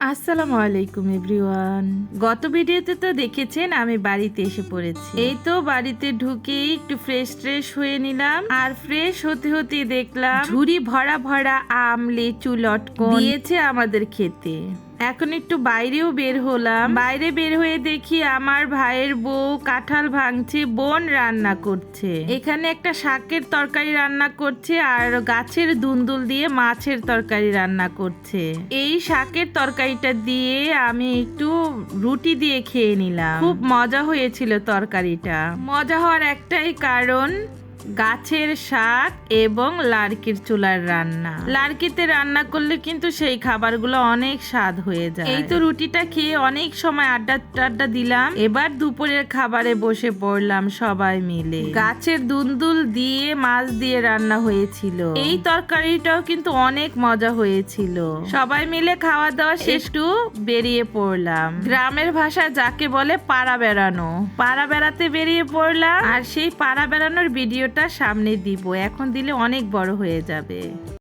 আসসালামু আলাইকুম এভরিওয়ান। গত ভিডিওতে তো দেখেছেন আমি বাড়িতে এসে পড়েছি। এই তো বাড়িতে ঢুকে একটু ফ্রেশ ট্রেশ হয়ে নিলাম। আর ফ্রেশ হতে হতে দেখলাম ঝুড়ি ভরা ভরা আম, লিচু, লটকন দিয়েছে আমাদের খেতে। এখন একটু বাইরেও বের হলাম। বাইরে বের হয়ে দেখি আমার ভাইয়ের বউ কাঁঠাল ভাঙছে, বোন রান্না করছে। এখানে একটা শাকের তরকারি রান্না করছে আর গাছের দুন্দুল দিয়ে মাছের তরকারি রান্না করছে। এই শাকের তরকারিটা দিয়ে আমি একটু রুটি দিয়ে খেয়ে নিলাম। খুব মজা হয়েছিল তরকারিটা। মজা হওয়ার একটাই কারণ গাছের শাক এবং লার্কির চুলার রান্না। লার্কিতে রান্না করলে কিন্তু সেই খাবারগুলো অনেক স্বাদ হয়ে যায়। এই তো রুটিটা খেয়ে অনেক সময় আড্ডা, টাড্ডা দিলাম। এবার দুপুরের খাবারে বসে পড়লাম সবাই মিলে। গাছের দুন্দুল দিয়ে, মাছ দিয়ে রান্না হয়েছিল। এই তরকারিটাও কিন্তু অনেক মজা হয়েছিল। সবাই মিলে খাওয়া দাওয়া শেষ একটু বেরিয়ে পড়লাম। গ্রামের ভাষা যাকে বলে পাড়া বেড়ানো। পাড়া বেড়াতে বেরিয়ে পড়লাম। আর সেই পাড়া বেড়ানোর ভিডিওটা সামনে দিব এখন দিলে অনেক বড় হয়ে যাবে।